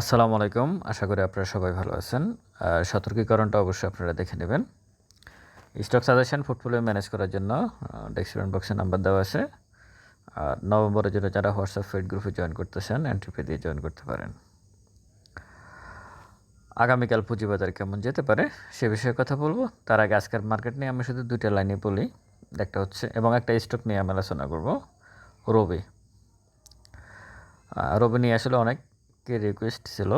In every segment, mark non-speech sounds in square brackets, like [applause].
আসসালামু আলাইকুম। আশা করি আপনারা সবাই ভালো আছেন। সতর্কীকরণটা অবশ্যই আপনারা দেখে নেবেন। স্টক সাজেশন পোর্টফোলিও ম্যানেজ করার জন্য ডেসক্রিপশন বক্সে নাম্বার দেওয়া আছে। আর নভেম্বরের জন্য যারা হোয়াটসঅ্যাপ ফেড গ্রুপে জয়েন করতেছেন এন্ট্রি পে দিয়ে জয়েন করতে পারেন। আগামীকাল পুঁজিবাজার কেমন যেতে পারে, সে বিষয়ে কথা বলব। তার আগে আজকের মার্কেট নিয়ে আমি শুধু দুইটা লাইনে বলি। একটা হচ্ছে, এবং একটা স্টক নিয়ে আমি আলোচনা করব, রবি। রবি নিয়ে আসলে অনেককে রিকোয়েস্ট ছিল,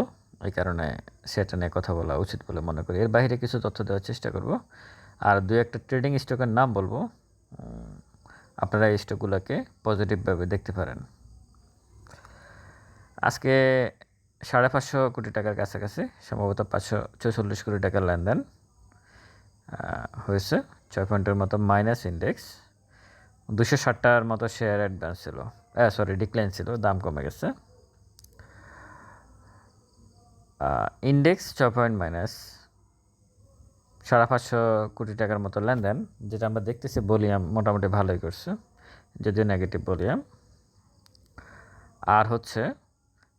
এই কারণে সেটা নিয়ে কথা বলা উচিত বলে মনে করি। এর বাইরে কিছু তথ্য দেওয়ার চেষ্টা করব। আর দু একটা ট্রেডিং স্টকের নাম বলব। আপনারা এই স্টকগুলোকে পজিটিভভাবে দেখতে পারেন। আজকে সাড়ে পাঁচশো কোটি টাকার কাছাকাছি, সম্ভবত পাঁচশো ছয়চল্লিশ কোটি টাকার লেনদেন হয়েছে। ছয় পয়েন্টের মতো মাইনাস ইন্ডেক্স দুশো ষাটটার মতো শেয়ার অ্যাডভান্স ছিল। সরি ডিক্লাইন ছিল, দাম কমে গেছে। ইন্ডেক্স ছয় পয়েন্ট মাইনাস সাড়ে পাঁচশো কোটি টাকার মতো লেনদেন, যেটা আমরা দেখতেছি বলিয়াম মোটামুটি ভালোই করছে, যদিও নেগেটিভ বলিয়াম আর হচ্ছে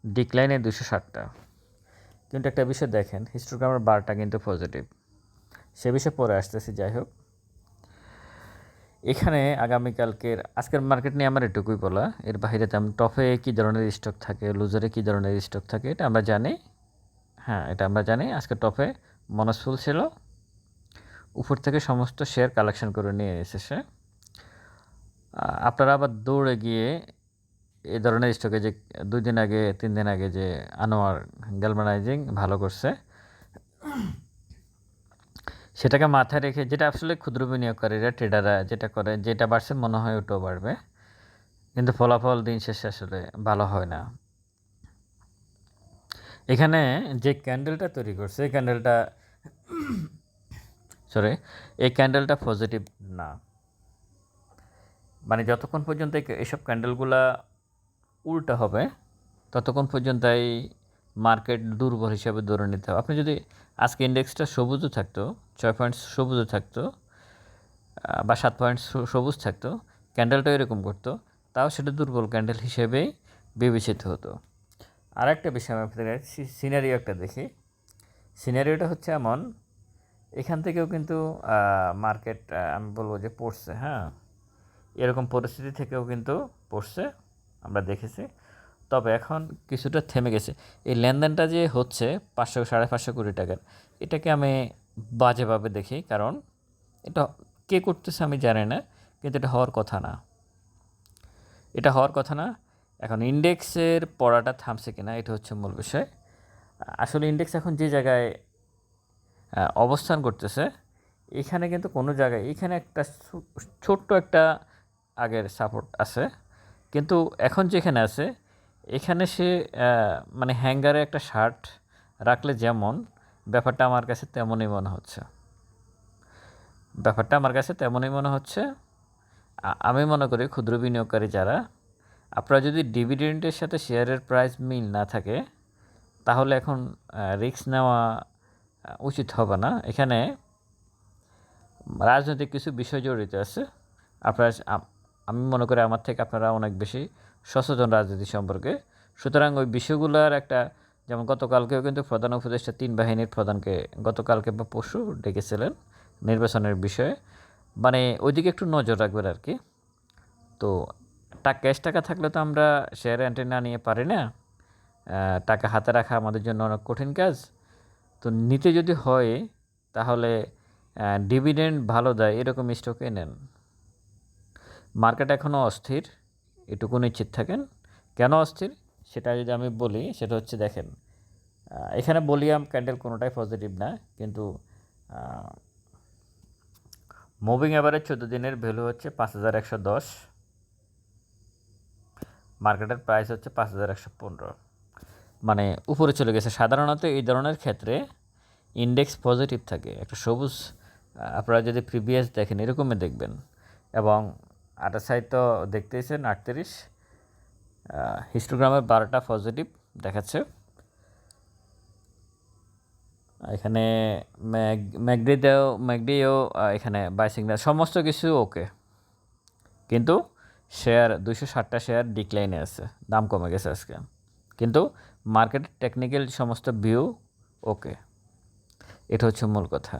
ডিক্লাইনে দুশো ষাটটা। কিন্তু একটা বিষয় দেখেন হিস্টোগ্রামের বারটা কিন্তু পজিটিভ সে বিষয়ে পরে আসতেছি, যাই হোক। এখানে আগামীকালকের, আজকের মার্কেট নিয়ে আমার এটুকুই বলা। এর বাইরে তেমন টপে কী ধরনের স্টক থাকে লুজারে কী ধরনের স্টক থাকে, এটা আমরা জানি। হ্যাঁ এটা আমরা জানি। আজকে টপে মনসফুল ছিল। উপর থেকে সমস্ত শেয়ার কালেকশন করে নিয়ে এসেছে। আপনারা আবার দৌড়ে গিয়ে এই ধরনের স্টকে যে দুই দিন আগে, তিন দিন আগে যে আনোয়ার গ্যালভানাইজিং ভালো করছে, সেটাকে মাথায় রেখে যেটা আসলে ক্ষুদ্র বিনিয়োগকারীরা ট্রেডাররা যেটা করে, যেটা বাড়ছে মনে হয় ওটাও বাড়বে। কিন্তু ফলাফল দিন শেষে আসলে ভালো হয় না। এখানে যে ক্যান্ডেলটা তৈরি করছে, এই ক্যান্ডেলটা সরি এই ক্যান্ডেলটা পজিটিভ না। মানে যতক্ষণ পর্যন্ত এইসব ক্যান্ডেলগুলা উল্টা হবে, ততক্ষণ পর্যন্ত এই মার্কেট দুর্বল হিসাবে ধরে নিতে হবে। আপনি যদি আজকে ইন্ডেক্সটা সবুজও থাকতো, ছয় পয়েন্ট সবুজও থাকতো বা সাত পয়েন্ট সবুজ থাকতো ক্যান্ডেলটা এরকম করতো, তাও সেটা দুর্বল ক্যান্ডেল হিসেবেই বিবেচিত হতো। আর একটা বিষয় আমি আপনাদের সিনারিও একটা দেখি। সিনারিওটা হচ্ছে এমন, এখান থেকেও কিন্তু মার্কেট আমি বলব যে পড়ছে হ্যাঁ? এরকম পরিস্থিতি থেকেও কিন্তু পড়ছে, আমরা দেখেছি। তবে এখন কিছুটা থেমে গেছে। এই লেনদেনটা যে হচ্ছে পাঁচশো, সাড়ে পাঁচশো কোটি টাকার, এটাকে আমি বাজেভাবে দেখি, কারণ এটা কে করতেছে আমি জানি না, কিন্তু এটা হওয়ার কথা না। এটা হওয়ার কথা না এখন ইন্ডেক্সের পড়াটা থামছে কিনা, এটা হচ্ছে মূল বিষয়। আসলে ইন্ডেক্স এখন যে জায়গায় অবস্থান করতেছে, এখানে কিন্তু কোনো জায়গায়, এখানে একটা ছোট্ট একটা আগের সাপোর্ট আছে। কিন্তু এখন যেখানে আছে, এখানে সে মানে হ্যাঙ্গারে একটা শার্ট রাখলে যেমন, ব্যাপারটা আমার কাছে তেমনই মনে হচ্ছে। ব্যাপারটা আমার কাছে তেমনই মনে হচ্ছে। আমি মনে করি ক্ষুদ্র বিনিয়োগকারী যারা আপনারা যদি ডিভিডেন্টের সাথে শেয়ারের প্রাইস মিল না থাকে, তাহলে এখন রিস্ক নেওয়া উচিত হবে না। এখানে রাজনৈতিক কিছু বিষয় জড়িত আছে। আপনার আমি মনে করি আমার থেকে আপনারা অনেক বেশি সচেতন রাজনীতি সম্পর্কে। সুতরাং ওই বিষয়গুলোর একটা, যেমন গতকালকেও কিন্তু প্রধান উপদেষ্টা তিন বাহিনীর প্রধানকে গতকালকে বা পরশু ডেকেছিলেন নির্বাচনের বিষয়ে। মানে ওইদিকে একটু নজর রাখবেন আর কি। তো টাকা ক্যাশ টাকা থাকলে তো আমরা শেয়ার এন্ট্রি না নিয়ে পারি না। টাকা হাতে রাখা আমাদের জন্য অনেক কঠিন কাজ। তো নিতে যদি হয়, তাহলে ডিভিডেন্ড ভালো দেয়, এরকম স্টকে নেন। মার্কেট এখনও অস্থির এটুকু নিশ্চিত থাকেন। কেন অস্থির? সেটা যদি আমি বলি, সেটা হচ্ছে দেখেন এখানে বলিয়াম ক্যান্ডেল কোনোটাই পজিটিভ না, কিন্তু মুভিং অ্যাভারেজ চোদ্দ দিনের ভ্যালু হচ্ছে পাঁচ হাজার একশো দশ। মার্কেটের প্রাইস হচ্ছে পাঁচ হাজার একশো পনেরো। মানে উপরে চলে গেছে। সাধারণত এই ধরনের ক্ষেত্রে ইন্ডেক্স পজিটিভ থাকে। একটা সবুজ আপনারা যদি প্রিভিয়াস দেখেন, এরকমই দেখবেন। এবং আটা সাইড তো দেখতেইছেন, আটত্রিশ। হিস্টোগ্রামের বারোটা পজিটিভ দেখাচ্ছে। এখানে ম্যাগ, ম্যাগডিতেও, ম্যাগডিও এখানে বাই সিগন্যাল সমস্ত কিছু ওকে কিন্তু শেয়ার দুশো ষাটটা শেয়ার ডিক্লাইনে আছে। দাম কমে গেছে আজকে। কিন্তু মার্কেটের টেকনিক্যাল সমস্ত ভিউ ওকে এটা হচ্ছে মূল কথা।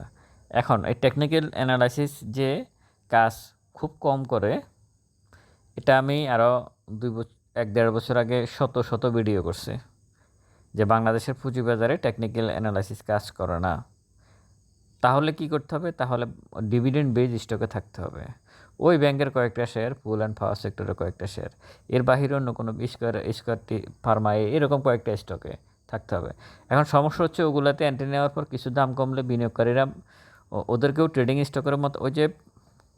এখন এই টেকনিক্যাল অ্যানালাইসিস যে কাজ খুব কম করে, এটা আমি আরও দুই বছর এক দেড় বছর আগে শত শত ভিডিও করছি যে বাংলাদেশের পুঁজিবাজারে টেকনিক্যাল অ্যানালাইসিস কাজ করে না। তাহলে কি করতে হবে? তাহলে ডিভিডেন্ড বেজ স্টকে থাকতে হবে। ওই ব্যাংকের কয়েকটা শেয়ার পুল অ্যান্ড পাওয়ার সেক্টরের কয়েকটা শেয়ার এর বাহিরে অন্য কোনো স্কোয়ার স্কোয়ারটি ফার্মায় এরকম কয়েকটা স্টকে থাকতে হবে। এখন সমস্যা হচ্ছে ওগুলাতে এন্ট্রি নেওয়ার পর কিছু দাম কমলে বিনিয়োগকারীরা ওদেরকেও ট্রেডিং স্টকের মতো, ওই যে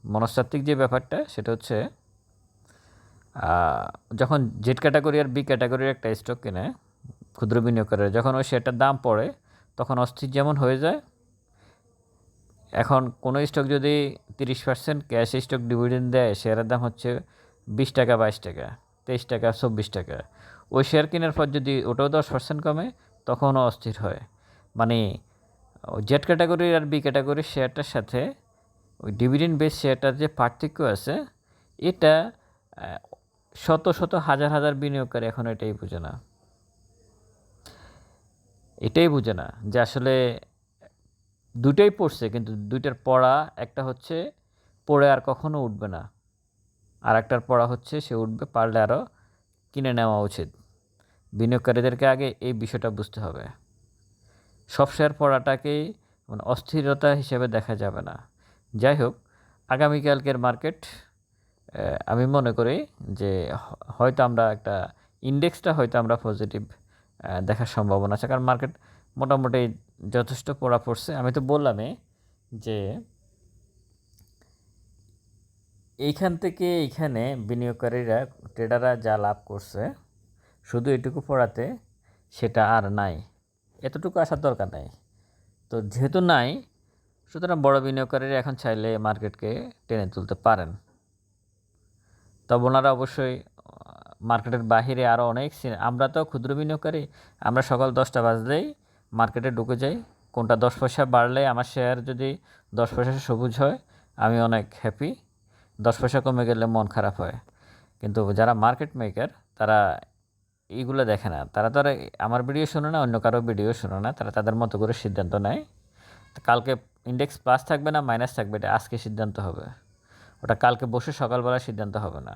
মনস্তাত্ত্বিক যে ব্যাপারটা, সেটা হচ্ছে যখন জেড ক্যাটাগরি আর বি ক্যাটাগরির একটা স্টক কিনে, ক্ষুদ্র বিনিয়োগকারীরা, যখন ওই শেয়ারটার দাম পড়ে, তখন অস্থির যেমন হয়ে যায় এখন কোনো স্টক যদি তিরিশ পার্সেন্ট ক্যাশ স্টক ডিভিডেন্ড দেয় শেয়ারের দাম হচ্ছে বিশ টাকা, বাইশ টাকা, তেইশ টাকা, চব্বিশ টাকা। ওই শেয়ার কেনার পর যদি ওটাও দশ পার্সেন্ট কমে, তখনও অস্থির হয়। মানে জেড ক্যাটাগরির আর বি ক্যাটাগরির শেয়ারটার সাথে, ওই ডিভিডেন্ড বেস শেয়ারটার যে পার্থক্য আছে, এটা শত শত হাজার হাজার বিনিয়োগকারী এখন এটাই বুঝে না। এটাই বুঝে না যে আসলে দুটোই পড়ছে, কিন্তু দুইটার পড়া, একটা হচ্ছে পড়ে আর কখনো উঠবে না। আর একটার পড়া হচ্ছে সে উঠবে, পারলে আরও কিনে নেওয়া উচিত। বিনিয়োগকারীদেরকে আগে এই বিষয়টা বুঝতে হবে। সব শেয়ার পড়াটাকেই মানে অস্থিরতা হিসেবে দেখা যাবে না। যাই হোক, আগামীকালকের মার্কেট আমি মনে করি যে হয়তো আমরা একটা ইন্ডেক্সটা হয়তো আমরা পজিটিভ দেখার সম্ভাবনা আছে। কারণ মার্কেট মোটামুটি যথেষ্ট পড়া পড়ছে। আমি তো বললামই যে এইখান থেকে এইখানে বিনিয়োগকারীরা ট্রেডাররা যা লাভ করছে, শুধু এটুকু পড়াতে সেটা আর নাই। এতটুকু আসার দরকার নাই। তো যেহেতু নাই, সুতরাং বড় বিনিয়োগকারীরা এখন চাইলে মার্কেটকে টেনে তুলতে পারেন। তবে ওনারা অবশ্যই মার্কেটের বাহিরে আরও অনেক আমরা তো ক্ষুদ্র বিনিয়োগকারী, আমরা সকাল দশটা বাজলেই মার্কেটে ঢুকে যাই। কোনটা দশ পয়সা বাড়লে আমার শেয়ার যদি দশ পয়সা সবুজ হয়, আমি অনেক হ্যাপি দশ পয়সা কমে গেলে মন খারাপ হয়। কিন্তু যারা মার্কেট মেকার তারা এইগুলো দেখে না। তারা তো আমার ভিডিও শোনে না, অন্য কারও ভিডিও শোনে না। তারা তাদের মতো করে সিদ্ধান্ত নেয়। কালকে ইন্ডেক্স প্লাস থাকবে না মাইনাস থাকবে, এটা আজকে সিদ্ধান্ত হবে। ওটা কালকে বসে সকালবেলা সিদ্ধান্ত হবে না।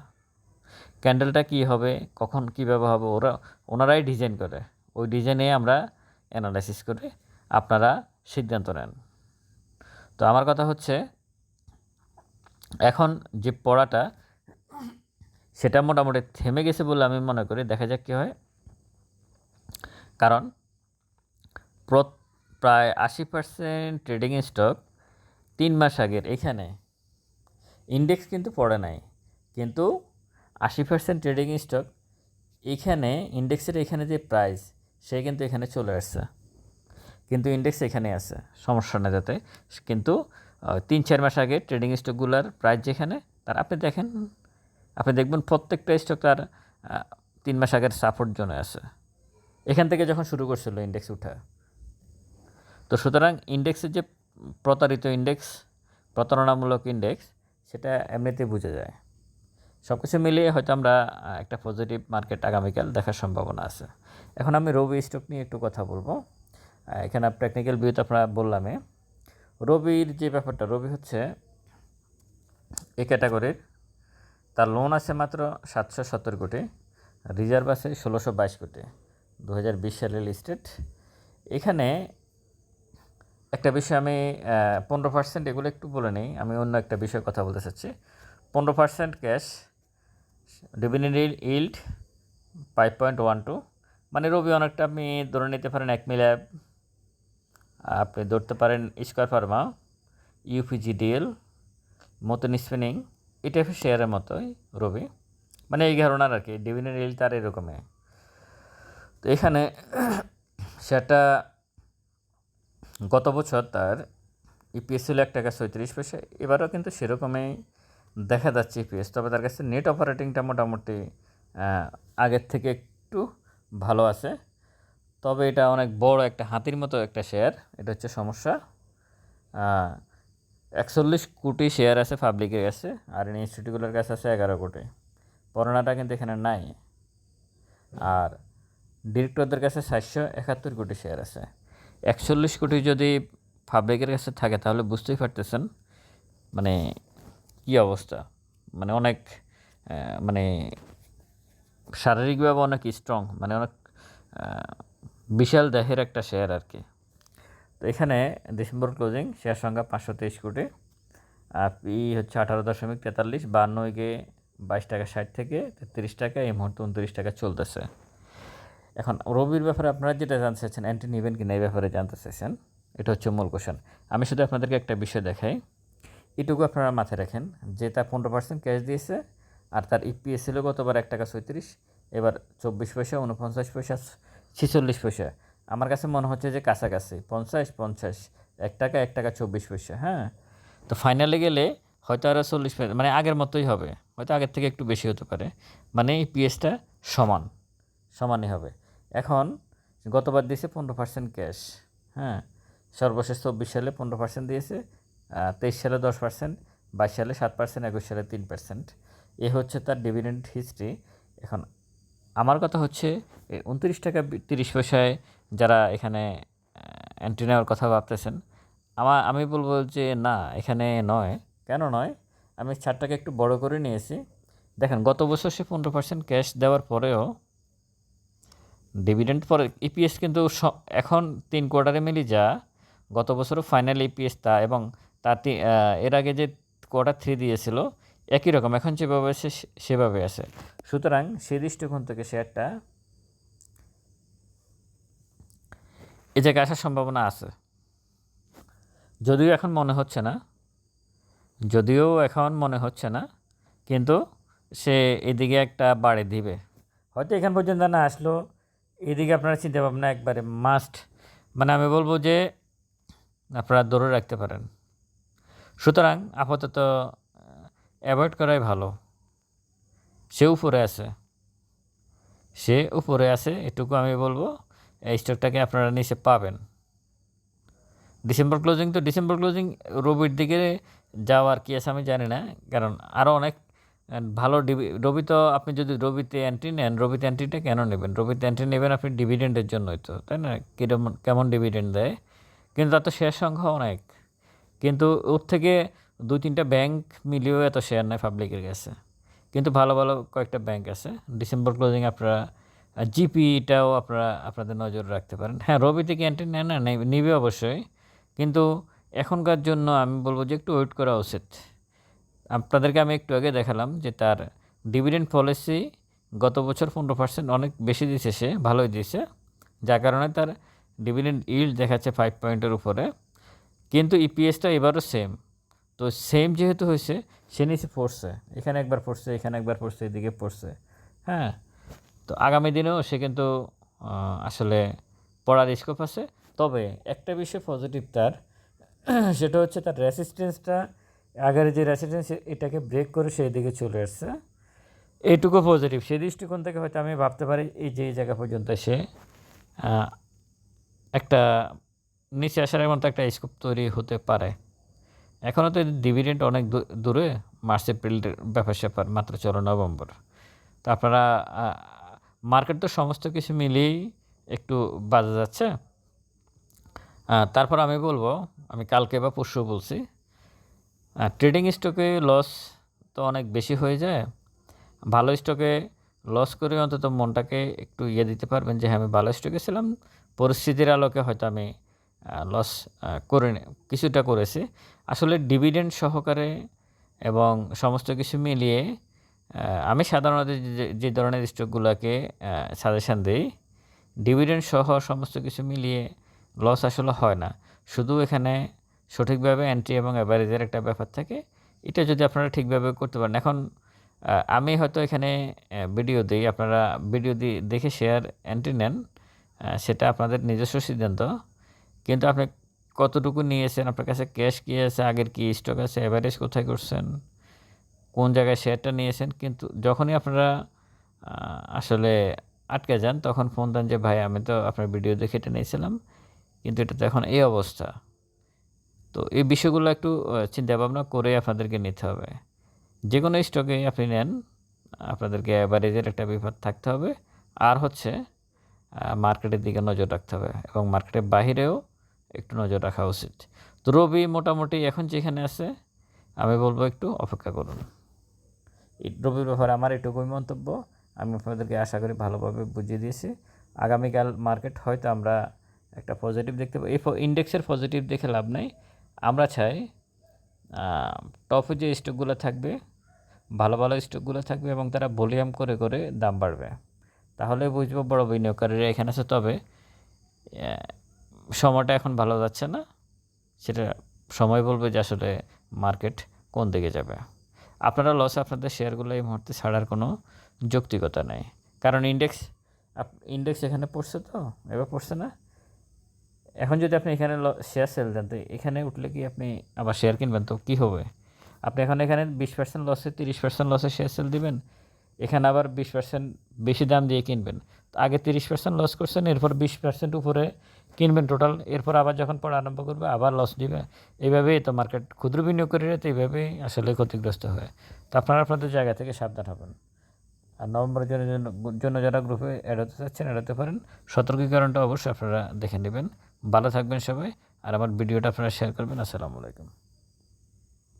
ক্যান্ডেলটা কি হবে, কখন কীভাবে হবে, ওরা, ওনারাই ডিজাইন করে। ওই ডিজাইনে আমরা অ্যানালাইসিস করে আপনারা সিদ্ধান্ত নেন। তো আমার কথা হচ্ছে, এখন যে পড়াটা, সেটা মোটামুটি থেমে গেছে বলে আমি মনে করি, দেখা যাক কী হয়। কারণ প্র- প্রায় আশি পার্সেন্ট ট্রেডিং স্টক তিন মাস আগের এখানে। ইন্ডেক্স কিন্তু পড়ে নাই, কিন্তু আশি পার্সেন্ট ট্রেডিং স্টক এখানে ইন্ডেক্সের এখানে যে প্রাইস সে কিন্তু এখানে চলে আসছে। কিন্তু ইন্ডেক্স এখানে আছে, সমস্যা নেই যাতে কিন্তু তিন চার মাস আগে ট্রেডিং স্টকগুলোর প্রাইস যেখানে, তার আপনি দেখেন, আপনি দেখবেন প্রত্যেকটা স্টক তার তিন মাস আগের সাপোর্ট জোনে আছে। এখান থেকে যখন শুরু করছিল ইন্ডেক্স উঠা। তো সুতরাং ইন্ডেক্সের যে প্রতারিত ইন্ডেক্স প্রতারণামূলক ইন্ডেক্স সেটা এমনিতেই বোঝা যায়। সব কিছু মিলিয়ে হয়তো আমরা একটা পজিটিভ মার্কেট আগামীকাল দেখার সম্ভাবনা আছে। এখন আমি রবি স্টক নিয়ে একটু কথা বলব। এখানে টেকনিক্যাল ভিউতে আপনারা বললামে, রবির যে ব্যাপারটা, রবি হচ্ছে এ ক্যাটাগরির তার লোন আছে মাত্র সাতশো সত্তর কোটি রিজার্ভ আছে ষোলোশো বাইশ কোটি দু হাজার বিশ সালে লিস্টেড এখানে একটা বিষয় আমি পনেরো পার্সেন্ট এগুলো একটু বলে নিই, আমি অন্য একটা বিষয়ে কথা বলতে চাচ্ছি। পনেরো percent cash dividend yield five point one two মানে রবি অনেকটা আপনি ধরে নিতে পারেন এক মিলে আপনি ধরতে পারেন স্কোয়ার ফার্মা ইউপিজিডিএল মতন স্পিনিং টাইপের শেয়ারের মতোই রবি। মানে এই ধরনের আর কি ডিভিডেন্ড ইল্ড তার এরকমই। তো এখানে সেটা গত বছর তার ইপিএস ছিল এক টাকা ছয়ত্রিশ পয়সা, এবারও কিন্তু সেরকমই দেখা যাচ্ছে ইপিএস। তবে তার কাছে নেট অপারেটিংটা মোটামুটি আগের থেকে একটু ভালো আছে। তবে এটা অনেক বড় একটা হাতির মতো একটা শেয়ার এটা হচ্ছে সমস্যা। একচল্লিশ কোটি শেয়ার আছে পাবলিকের কাছে, আর ইনস্টিটিউটগুলোর কাছে আছে এগারো কোটি। পড়ানাটা কিন্তু এখানে নাই। আর ডিরেক্টরদের কাছে সাতশো একাত্তর কোটি শেয়ার আছে। একচল্লিশ কোটি যদি পাবলিকের কাছে থাকে, তাহলে বুঝতেই পারতেছেন মানে কী অবস্থা? মানে অনেক মানে শারীরিকভাবে অনেক স্ট্রং মানে অনেক বিশাল দেহের একটা শেয়ার আর কি। তো এখানে ডিসেম্বর ক্লোজিং শেয়ার সংখ্যা পাঁচশো তেইশ কোটি। আর পি হচ্ছে আঠারো দশমিক তেতাল্লিশ বান্ন গিয়ে বাইশ টাকা ষাট থেকে তেত্রিশ টাকা, এই মুহূর্তে উনত্রিশ টাকা চলতেছে। এখন রবির ব্যাপারে আপনারা যেটা জানতে চাইছেন অ্যান্টি নেবেন কিনা এই ব্যাপারে জানতে চাইছেন এটা হচ্ছে মূল কোশ্চেন আমি শুধু আপনাদেরকে একটা বিষয় দেখাই। এটুকু আপনারা মাথায় রাখেন যে তার পনেরো পার্সেন্ট ক্যাশ দিয়েছে আর তার ইপিএস ছিল গতবার এক টাকা ছয়ত্রিশ, এবার চব্বিশ পয়সা, উনপঞ্চাশ পয়সা, ছিচল্লিশ পয়সা। আমার কাছে মনে হচ্ছে যে কাছাকাছি, পঞ্চাশ পঞ্চাশ, এক টাকা এক টাকা, চব্বিশ পয়সা হ্যাঁ? তো ফাইনালে গেলে হয়তো আরও চল্লিশ পয়সা মানে আগের মতোই হবে, হয়তো আগের থেকে একটু বেশি হতে পারে। মানে ইপিএসটা সমান, সমানই হবে। এখন গতবার দিয়েছে পনেরো পার্সেন্ট ক্যাশ হ্যাঁ? সর্বশেষ চব্বিশ সালে পনেরো পার্সেন্ট দিয়েছে তেইশ সালে দশ পার্সেন্ট বাইশ সালে সাত পার্সেন্ট একুশ সালে তিন পার্সেন্ট এ হচ্ছে তার ডিভিডেন্ড হিস্ট্রি এখন আমার কথা হচ্ছে উনত্রিশ টাকা তিরিশ পয়সায় যারা এখানে এন্ট্রি নেওয়ার কথা ভাবতেছেন আমার আমি বলব যে না, এখানে নয়। কেন নয়? আমি ছাড়টাকে একটু বড় করে নিয়েছি। দেখেন, গত বছর সে পনেরো পার্সেন্ট ক্যাশ দেওয়ার পরেও ডিভিডেন্ড পরে ইপিএস কিন্তু এখন তিন কোয়ার্টারে মিলি যা, গত বছরও ফাইনাল ইপিএস তা এবং তার এর আগে যে কোয়ার্টার থ্রি দিয়েছিল, একই রকম, এখন যেভাবে আছে সেভাবে আছে। সুতরাং সেই দৃষ্টিকোণ থেকে শেয়ারটা এ জায়গায় আসার সম্ভাবনা আছে। যদিও এখন মনে হচ্ছে না, যদিও এখন মনে হচ্ছে না, কিন্তু সে এদিকে একটা বাড়ি দিবে। হয়তো এখান পর্যন্ত না আসলো, এদিকে আপনারা চিন্তা ভাবনা একবারে মাস্ট মানে আমি বলব যে আপনারা ধরে রাখতে পারেন। সুতরাং আপাতত অ্যাভয়েড করাই ভালো। সে উপরে আছে। সে উপরে আছে, এটুকু আমি বলব, এই স্টকটাকে আপনারা নিচে পাবেন। ডিসেম্বর ক্লোজিং তো ডিসেম্বর ক্লোজিং রবির দিকে যাওয়ার কি আছে আমি জানি না, কারণ আরও অনেক ভালো ডিবি রবি তো আপনি যদি রবিতে এন্ট্রি নেন, রবিতে এন্ট্রিটা কেন নেবেন? রবিতে এন্ট্রি নেবেন আপনি ডিভিডেন্ডের জন্যই তো, তাই না? কীরকম কেমন ডিভিডেন্ড দেয়? কিন্তু তার তো শেয়ার সংখ্যা অনেক। কিন্তু ওর থেকে দুই তিনটা ব্যাংক মিলিয়েও এত শেয়ার নেয় পাবলিকের কাছে। কিন্তু ভালো ভালো কয়েকটা ব্যাংক আছে। ডিসেম্বর ক্লোজিং আপনারা জিপিটাও আপনারা, আপনাদের নজর রাখতে পারেন। হ্যাঁ রবি থেকে এন্ট্রি নেয় না নেবে- অবশ্যই। কিন্তু এখনকার জন্য আমি বলব যে একটু ওয়েট করা উচিত। আপনাদেরকে আমি একটু আগে দেখালাম যে তার ডিভিডেন্ড পলিসি গত বছর পনেরো পার্সেন্ট অনেক বেশি দিয়েছে সে, ভালোই দিয়েছে। যার কারণে তার ডিভিডেন্ড ইল্ড দেখাচ্ছে ফাইভ পয়েন্টের উপরে। কিন্তু ইপিএসটা এবারও সেম তো সেম যেহেতু হয়েছে, সে নিচে পড়ছে। এখানে একবার পড়ছে, এখানে একবার পড়ছে, এদিকে পড়ছে। হ্যাঁ? তো আগামী দিনেও সে কিন্তু আসলে পড়ার স্কোপ আছে। তবে একটা বিষয় পজিটিভ তার, [clears throat] সেটা হচ্ছে তার রেসিস্টেন্সটা আগের যে রেসিস্টেন্স এটাকে ব্রেক করে সেই দিকে চলে আসছে। এইটুকু পজিটিভ সেই দৃষ্টিকোণ থেকে হয়তো আমি ভাবতে পারি, এই যে জায়গা পর্যন্ত সে একটা নিচে আসার মতো একটা স্কোপ তৈরি হতে পারে। এখনও তো ডিভিডেন্ট অনেক দূরে, মার্চ এপ্রিলের ব্যাপার স্যাপার, মাত্র চলো নভেম্বর। তো আপনারা মার্কেট তো সমস্ত কিছু মিলিয়েই একটু বাজে যাচ্ছে। তারপর আমি বলব, আমি কালকে বা পরশু বলছি ট্রেডিং স্টকে লস তো অনেক বেশি হয়ে যায়। ভালো স্টকে লস করে অন্তত মনটাকে একটু ইয়ে দিতে পারবেন যে হ্যাঁ আমি ভালো স্টকে ছিলাম, পরিস্থিতির আলোকে হয়তো আমি লস করে কিছুটা করেছি। আসলে ডিভিডেন্ড সহকারে এবং সমস্ত কিছু মিলিয়ে আমি সাধারণত যে- ধরনের স্টকগুলোকে সাজেশান দিই ডিভিডেন্ড সহ সমস্ত কিছু মিলিয়ে লস আসলে হয় না। শুধু এখানে সঠিকভাবে এন্ট্রি এবং অ্যাভারেজের একটা ব্যাপার থাকে। এটা যদি আপনারা ঠিকভাবে করতে পারেন। এখন আমি হয়তো এখানে ভিডিও দিই। আপনারা ভিডিও দিয়ে দেখে শেয়ার এন্ট্রি নেন। সেটা আপনাদের নিজস্ব সিদ্ধান্ত। কিন্তু আপনি কতটুকু নিয়েছেন? আপনার কাছে ক্যাশ কী আছে? আগের কী স্টক আছে? অ্যাভারেজ কোথায় করছেন? কোন জায়গায় শেয়ারটা নিয়েছেন? কিন্তু যখনই আপনারা আসলে আটকে যান, তখন ফোন দেন যে, ভাই, আমি তো আপনার ভিডিও দেখে এটা নিয়েছিলাম, কিন্তু এটা তো এখন এই অবস্থা। তো এই বিষয়গুলো একটু চিন্তা ভাবনা করে আপনাদেরকে নিতে হবে। যে কোনো স্টকে আপনি নেন, আপনাদেরকে অ্যাভারেজের একটা বিপদ থাকতে হবে। আর হচ্ছে মার্কেটের দিকে নজর রাখতে হবে এবং মার্কেটের বাহিরেও একটু নজর রাখা উচিত। তো রবি মোটামুটি এখন যেখানে আছে, আমি বলব একটু অপেক্ষা করুন। রবির ব্যাপারে আমার এটুকুই মন্তব্য। আমি আপনাদেরকে আশা করি ভালোভাবে বুঝিয়ে দিয়েছি। আগামীকাল মার্কেট হয়তো আমরা একটা পজিটিভ দেখতে পাই এই ইন্ডেক্সের পজিটিভ দেখে লাভ নাই। আমরা চাই টপে যে স্টকগুলো থাকবে, ভালো ভালো স্টকগুলো থাকবে এবং তারা ভলিউম করে করে দাম বাড়বে। তাহলে বুঝব বড় বিনিয়োগকারীরা এখানে আছে। তবে সময়টা এখন ভালো যাচ্ছে না। সেটা সময় বলবে যে আসলে মার্কেট কোন দিকে যাবে। আপনারা লস আপনাদের শেয়ারগুলো এই মুহূর্তে ছাড়ার কোনো যৌক্তিকতা নেই। কারণ ইন্ডেক্স ইন্ডেক্স এখানে পড়ছে তো, এবার পড়ছে না। এখন যদি আপনি এখানে শেয়ার সেল দেন, তো এখানে উঠলে কি আপনি আবার শেয়ার কিনবেন? তো কী হবে? আপনি এখন এখানে বিশ পার্সেন্ট লসে তিরিশ পার্সেন্ট লসে শেয়ার সেল দিবেন। এখানে আবার বিশ পার্সেন্ট বেশি দাম দিয়ে কিনবেন। আগে তিরিশ পার্সেন্ট লস করছেন, এরপর বিশ পার্সেন্ট উপরে কিনবেন টোটাল এরপর আবার যখন পড়া আরম্ভ করবে, আবার লস দিবে। এইভাবেই তো মার্কেট ক্ষুদ্র বিনিয়োগকারীরা তো এইভাবেই আসলে ক্ষতিগ্রস্ত হয়। তো আপনারা আপনাদের জায়গা থেকে সাবধান হবেন। আর নভেম্বরের জন্য জন্য যারা গ্রুপে এড়াতে চাচ্ছেন এড়াতে পারেন। সতর্কীকরণটা অবশ্যই আপনারা দেখে নেবেন। ভালো থাকবেন সবাই। আর আমার ভিডিওটা আপনারা শেয়ার করবেন। আসসালামু আলাইকুম।